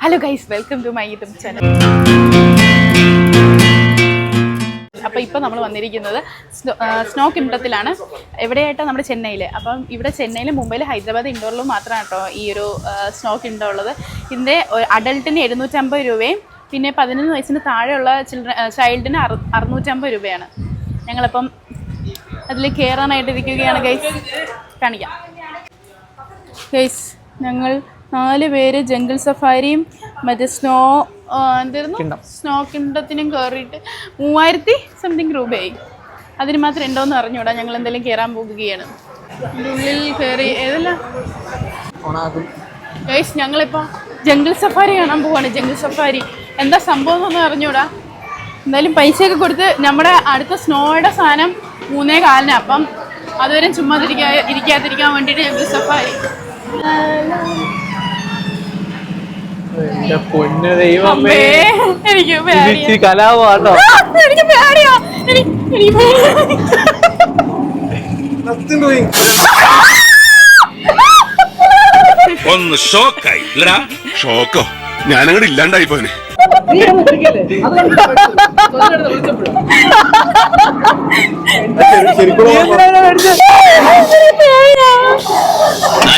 Hello guys welcome to my YouTube channel അപ്പോൾ ഇപ്പോൾ നമ്മൾ വന്നിരിക്കുന്നത് സ്നോ കിംടത്തിലാണ് എവിടെയായിട്ടാണ് നമ്മുടെ ചെന്നൈയിൽ അപ്പം ഇവിടെ ചെന്നൈയിലും മുംബൈയിലും ഹൈദരാബാദ് ഇൻഡോറിലും മാത്രമാണ് കേട്ടോ ഈ ഒരു സ്നോ കിംടം ഉള്ളത്. ഇതിന്റെ അഡൾട്ടിന് എഴുന്നൂറ്റമ്പത് രൂപയും പിന്നെ പതിനൊന്ന് വയസ്സിന് താഴെയുള്ള ചിൽഡ്ര ചൈൽഡിന് അറു അറുന്നൂറ്റമ്പത് രൂപയാണ്. ഞങ്ങളിപ്പം അതിൽ കയറാനായിട്ടിരിക്കുകയാണ് ഗൈസ് കാണിക്കാം. ഗൈസ് ഞങ്ങൾ നാല് പേര് ജംഗിൾ സഫാരിയും മറ്റേ സ്നോ എന്തായിരുന്നു? സ്നോ കിണ്ടത്തിനും കയറിയിട്ട് മൂവായിരത്തി സംതിങ് രൂപയായി. അതിന് മാത്രം ഉണ്ടോയെന്ന് അറിഞ്ഞൂടാ ഞങ്ങൾ എന്തെങ്കിലും കയറാൻ പോകുകയാണ്. ഉള്ളിൽ കയറി ഏതല്ല? ഗൈസ് ഞങ്ങളിപ്പോൾ ജംഗിൾ സഫാരി കാണാൻ പോവാണ്. Jungle safari. എന്താ സംഭവം എന്ന് അറിഞ്ഞൂടാ എന്തായാലും പൈസയൊക്കെ കൊടുത്ത് നമ്മുടെ അടുത്ത സ്നോയുടെ സാധനം മൂന്നേ കാലിന്. അപ്പം അതുവരെ ചുമ്മാതിരിക്കാ ഇരിക്കാതിരിക്കാൻ വേണ്ടിയിട്ട് ജംഗിൾ സഫാരി. എന്റെ പൊന്നു ദൈവമേ. എനിക്ക് ഇച്ചിരി കലാപാട്ടോ എനിക്ക് പേടിയാ. എനിക്ക് ഒന്ന് ഷോക്കായി. ഷോക്കോ? ഞാനങ്ങോട്ട് ഇല്ലാണ്ടായി പോനെ.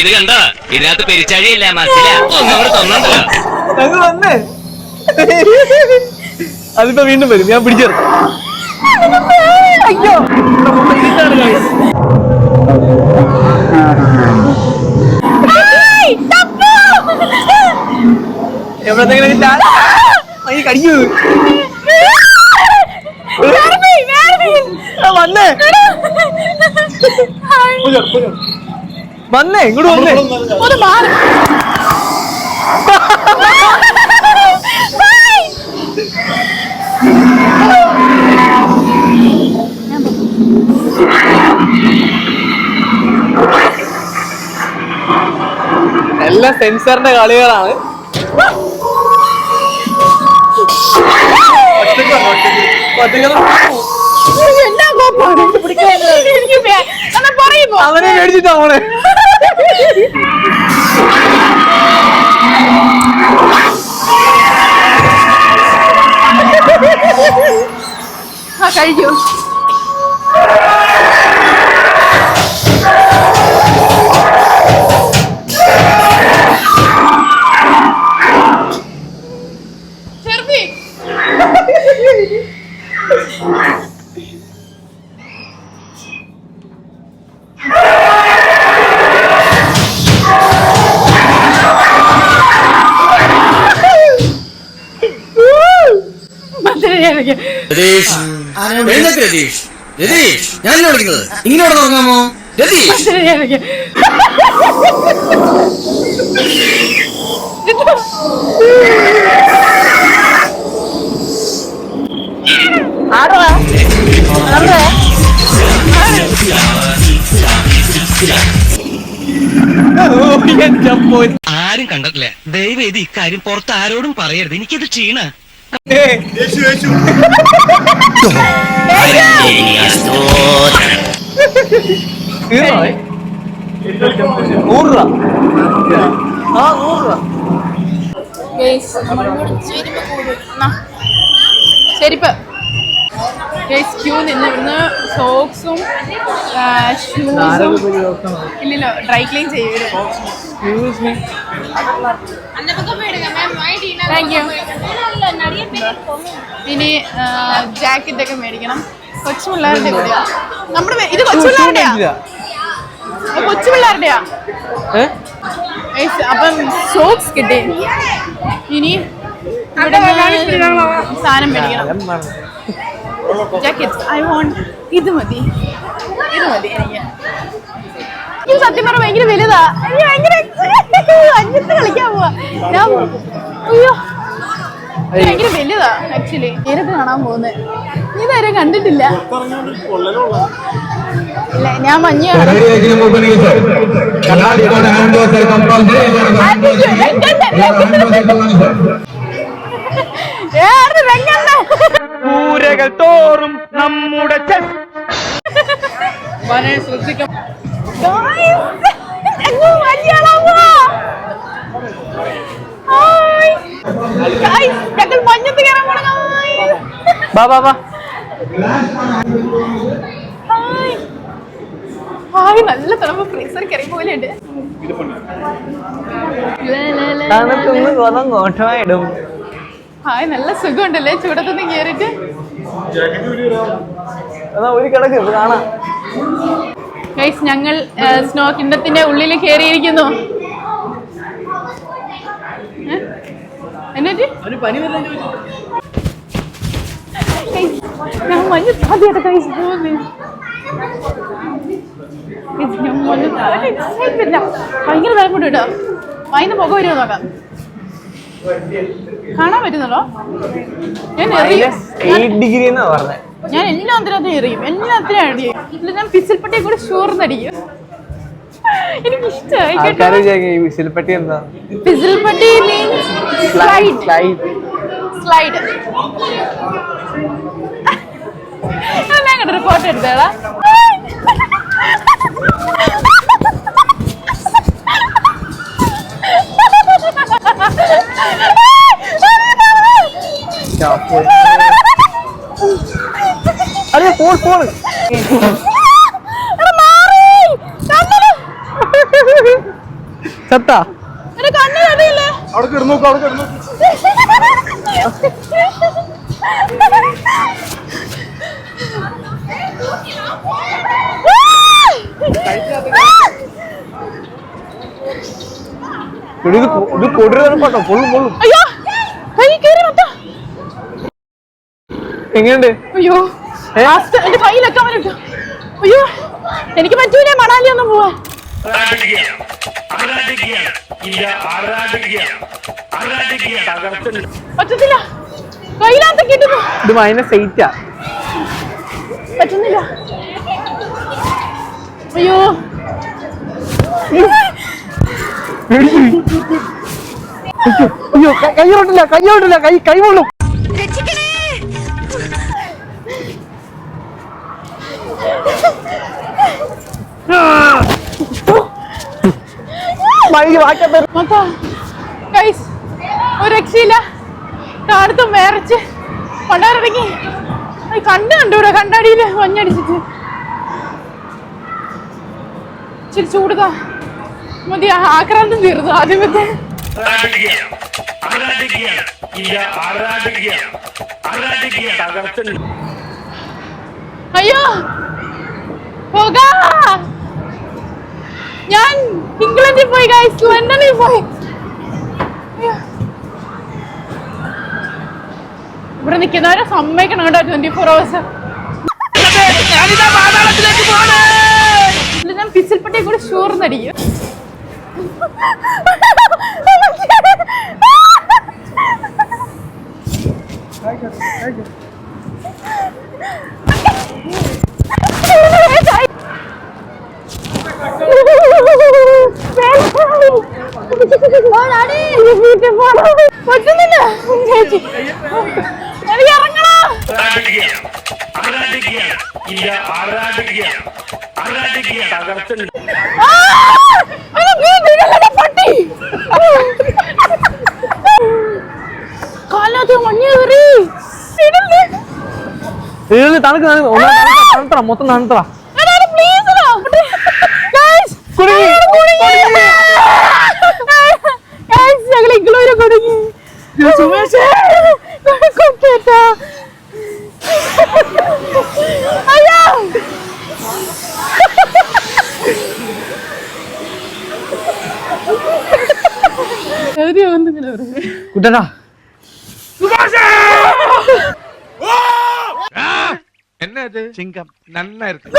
ഇത് കണ്ടോ? ഇതിനകത്ത് പെരിച്ചാഴിയില്ല മനസ്സില വന്നേ. അതിപ്പോ വീണ്ടും വരും. ഞാൻ പിടിച്ചു അയ്യോ. കടിക്കൂ വന്നേ. വന്നേ ഇങ്ങോട്ട് വന്നേ. ഒന്ന് മാറി. എല്ലാം സെൻസറിന്റെ കളികളാണ്. അവനെ മേടിച്ചിട്ടാ മോളെ. How are you? രതീഷ്. എഴുന്നേക്ക് രതീഷ്? രതീഷ്? ഞാനല്ലേ വിളിക്കുന്നത്. ഇങ്ങോട്ട് നോക്കാമോ രതീഷ്. ആരും? കണ്ടിട്ടില്ല. ദയവേദി ഇത് ഇക്കാര്യം പുറത്ത് ആരോടും പറയരുത്. എനിക്കിത് ക്ഷീണ? നൂറ് രൂപ ആ നൂറ് രൂപ ചെരുപ്പ് ഗൈസ് ക്യൂ നിന്ന് ഇവിടുന്ന് സോക്സും ഷൂസും ഇല്ലല്ലോ ഡ്രൈ ക്ലീൻ ചെയ്യരുത്. താങ്ക് യു ഇനി ജാക്കറ്റ് ഒക്കെ മേടിക്കണം. കൊച്ചു പിള്ളേരുടെ കൂടെയാ നമ്മുടെ ഇത് കൊച്ചു പിള്ളേരുടെയാ കൊച്ചു പിള്ളേരുടെയാ അപ്പം സോക്സ് കിട്ടി. ഇനി ഇവിടെ സാധനം മേടിക്കണം. ജാക്കറ്റ് ഐ വോണ്ട് ഇത് മതി. ഇത് മതി എനിക്ക്. ഇത് സത്യം പറഞ്ഞാൽ ഭയങ്കര വലുതാ. എനിക്ക് ഭയങ്കര അഞ്ചത്ത് കളിക്കാൻ പോവാ. ഞാൻ അയ്യോ. ഭയങ്കര വലുതാ ആക്ച്വലി നേരിട്ട് കാണാൻ പോകുന്നത് ഇതുവരെ കണ്ടിട്ടില്ല. ഇല്ല ഞാൻ മഞ്ഞ പൂരകൾ തോറും നമ്മുടെ ചെസ്. ശ്രദ്ധിക്കാം മഞ്ഞ ഹായ് Guys, ഞങ്ങൾ മഞ്ഞത്ത് കയറാൻ പോണ guys. ബാ ബാ ബാ ഹായ്. ഹായ് നല്ല തണുപ്പ്. ഫ്രീസർ കയറി പോലെയുണ്ട് തണുത്തൊന്ന് കൊതം കോട്ടമായിടും ഹായ് നല്ല സുഖമുണ്ടല്ലേ? ചൂടത്തൊന്നും കയറിയിട്ട് എന്നാ ഒരു കിടക്ക് കാണാം. ഗൈസ് ഞങ്ങൾ സ്നോ കിണ്ടത്തിന്റെ ഉള്ളിൽ കയറിയിരിക്കുന്നു ഞാൻ മഞ്ഞ് ആദ്യമായിട്ട് കഴിച്ചു പോകുന്നു Guys, ഞാൻ മഞ്ഞ് നല്ല excitement ആ. ഭയങ്കര വിലക്കൂട്ട് കേട്ടോ വൈകുന്ന പുക വരുമോ നോക്കാം. കാണാൻ പറ്റുന്നുണ്ടോ? ഞാൻ ഡിഗ്രി ഞാൻ എല്ലാത്തിനകത്തും എറിയും. എല്ലാത്തിനും അടിയും ഇതിൽ ഞാൻ പിസിൽപ്പട്ടിയെ കൂടെ ഷൂർന്നടിക്കും എനിക്ക് ഇഷ്ടമായി പിസിൽപ്പട്ടി എന്താ? പിസിൽപ്പട്ടി മീൻസ് സ്ലൈഡ് സ്ലൈഡ് സ്ലൈഡ് ഞാൻ കണ്ടൊരു ഫോട്ടോ എടുത്തേടാ അതെ സത്താ കണ്ണു കണ്ടില്ലേ അവിടെ കിടന്നു നോക്കും അവിടെ കിടന്നു ഇത് ഇത് പൊള്ളും പൊള്ളും എങ്ങനെയുണ്ട്? അയ്യോ എന്റെ കയ്യിലൊക്കെ അവനിട്ടു അയ്യോ എനിക്ക് പറ്റൂല മണാലി ഒന്നും പോവാ പറ്റത്തില്ല. കയ്യിലാത്തൊക്കെ ഇട്ടുന്നു ഇത് മൈനസ് എയ്റ്റാ പറ്റുന്നില്ല. അയ്യോ. അയ്യോ കൈ- കൈ കൊണ്ടില്ല കൈ കൊണ്ടില്ല കൈ കൈ കൊള്ളും മൈക്ക് വാക്കത്തെ മൊത്തം ഗൈസ് ഒരു രക്ഷയില്ല. കാണത്തും വേറച്ച് പണ്ടാറിറങ്ങി കണ്ണ് കണ്ടൂടെ? കണ്ണടിയിൽ മഞ്ഞടിച്ചിട്ട്. ഇച്ചിരി ചൂടുതാ. മതി ആക്രാന്തം തീർന്നു ആദ്യമത്തെ അയ്യോ പോക. ഞാൻ ഇംഗ്ലണ്ടിൽ പോയി ഗൈസ് ലണ്ടനിൽ പോയി. ഇവിടെ നിൽക്കുന്നവരെ സമ്മതിക്കണം കേട്ടോ ട്വന്റി ഫോർ അവേഴ്സ് ഞാൻ പിച്ചിൽപ്പട്ടിയെ കൂടി ഷൂർന്നടിക്കും ചേച്ചി എനിക്ക് ഇറങ്ങണം പട്ടി. കാലത്ത് മഞ്ഞ് കയറി. തണുക്ക് തണുത്തറ മൊത്തം തണുത്തറ കുടുങ്ങി. ഞങ്ങൾ ഇഗ്ലൂര് കുടുങ്ങി. കുട്ടിയേട്ടാ. അയ്യോ. കുട്ടനാ. ചിങ്കം. നന്നായിരുന്നു.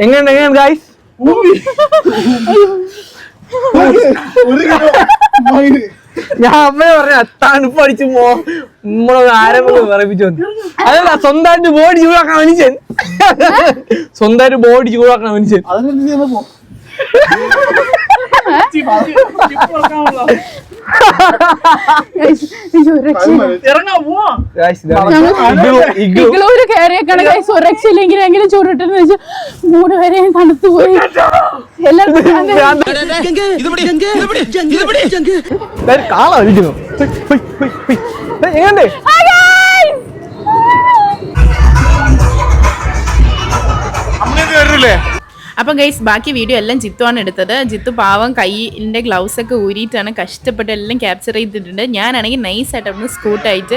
എങ്ങനെയുണ്ട് എങ്ങനെയുണ്ട് ഗായ്സ് ഞാൻ അമ്മയെ പറഞ്ഞ തണുപ്പ് അടിച്ചു പോ നമ്മളൊന്ന് ആരെങ്കിലും വന്നു. അതല്ല സ്വന്തമായിട്ട് ബോഡി ചൂടാക്കണ മനുഷ്യൻ. സ്വന്തമായിട്ട് ബോഡി ചൂടാക്കണ മനുഷ്യൻ. ഇഗ്ലൂര് കയറിയേക്കാണ് കൈ സുരക്ഷയില്ലെങ്കിൽ എങ്കിലും ചൂടിട്ടെന്ന് വെച്ച് മൂന്ന് പേരെയും തണുത്തു പോയി. കാള വലിക്കുന്നു എങ്ങനെ അമ്മയൊക്കെ വരൂലേ അപ്പം ഗൈസ് ബാക്കി വീഡിയോ എല്ലാം ജിത്തുവാണ് എടുത്തത്. ജിത്തു പാവം ഗ്ലൗസ് ഒക്കെ ഊരിയിട്ടാണ് കഷ്ടപ്പെട്ട് എല്ലാം ക്യാപ്ചർ ചെയ്തിട്ടുണ്ട്. ഞാനാണെങ്കിൽ നൈസായിട്ട് അവിടുന്ന് സ്കൂട്ടായിട്ട്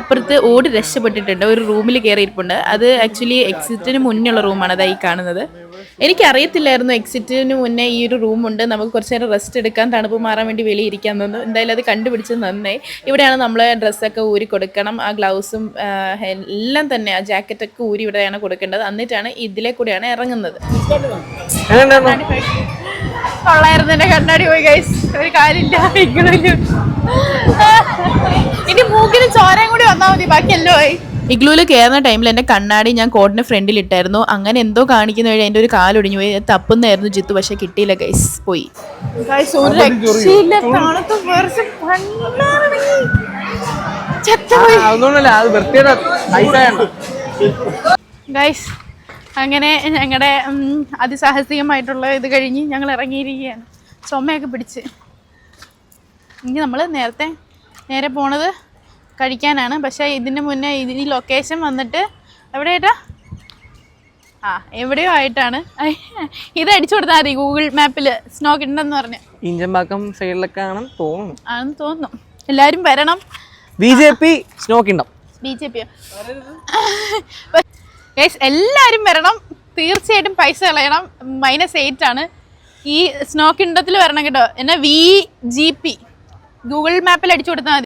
അപ്പുറത്ത് ഓടി രക്ഷപ്പെട്ടിട്ടുണ്ട്. ഒരു റൂമിൽ കയറിയിരിപ്പുണ്ട് അത് ആക്ച്വലി എക്സിറ്റിന് മുന്നുള്ള റൂമാണ് അതായി കാണുന്നത്. എനിക്കറിയത്തില്ലായിരുന്നു. എക്സിറ്റിന് മുന്നേ ഈ ഒരു റൂമുണ്ട് നമുക്ക് കുറച്ച് നേരം റെസ്റ്റ് എടുക്കാൻ തണുപ്പ് മാറാൻ വേണ്ടി തന്നു എന്തായാലും അത് കണ്ടുപിടിച്ചത് നന്നായി. ഇവിടെയാണ് നമ്മൾ ഡ്രസ്സൊക്കെ ഊരി കൊടുക്കണം. ആ ഗ്ലൗസും എല്ലാം തന്നെ ആ ജാക്കറ്റൊക്കെ ഊരി ഇവിടെയാണ് കൊടുക്കേണ്ടത്. എന്നിട്ടാണ് ഇതിലെ കൂടെയാണ് ഇറങ്ങുന്നത്. കൊള്ളായിരുന്നു എന്റെ കണ്ണാടി പോയി ഗൈസ് ഒരു കാര്യമില്ല. ഇനി മൂക്കിന് ചോരയും കൂടി വന്നാൽ മതി. ബാക്കി ആയി. ഇഗ്ലൂൽ കയറുന്ന ടൈമിൽ എന്റെ കണ്ണാടി ഞാൻ കോട്ടിന് ഫ്രണ്ടിൽ ഇട്ടായിരുന്നു. അങ്ങനെ എന്തോ കാണിക്കുന്ന വഴി എന്റെ ഒരു കാലൊടിഞ്ഞു പോയി. അത് തപ്പുന്നായിരുന്നു ജിത്തു പക്ഷെ കിട്ടിയില്ല ഗൈസ് പോയി. അത് വൃത്തിയുടെ ഗൈസ് അങ്ങനെ ഞങ്ങളുടെ അതിസാഹസികമായിട്ടുള്ള ഇത് കഴിഞ്ഞ് ഞങ്ങൾ ഇറങ്ങിയിരിക്കുകയാണ്. ചുമയൊക്കെ പിടിച്ച്. ഇനി നമ്മൾ നേരത്തെ നേരെ പോണത് കഴിക്കാനാണ്. പക്ഷേ ഇതിന് മുന്നേ ഇതിന് ഈ ലൊക്കേഷൻ വന്നിട്ട് എവിടെയായിട്ടാ ആ എവിടെയോ ആയിട്ടാണ്. ഇത് അടിച്ചു കൊടുത്താൽ മതി ഗൂഗിൾ മാപ്പിൽ സ്നോ കിട്ടണമെന്ന് പറഞ്ഞു. ഇഞ്ചമ്പാക്കം സൈഡിലൊക്കെ ആണെന്ന് തോന്നുന്നു. ആണെന്ന് തോന്നുന്നു. എല്ലാവരും വരണം. B J P snow kingdom B J P എല്ലാവരും വരണം. തീർച്ചയായിട്ടും പൈസ കളയണം. മൈനസ് എയ്റ്റ് ആണ്. ഈ സ്നോ കിണ്ടത്തിൽ വരണം കേട്ടോ. എന്നാ വി ജി പി ഗൂഗിൾ മാപ്പിൽ അടിച്ചു കൊടുത്താൽ മതി.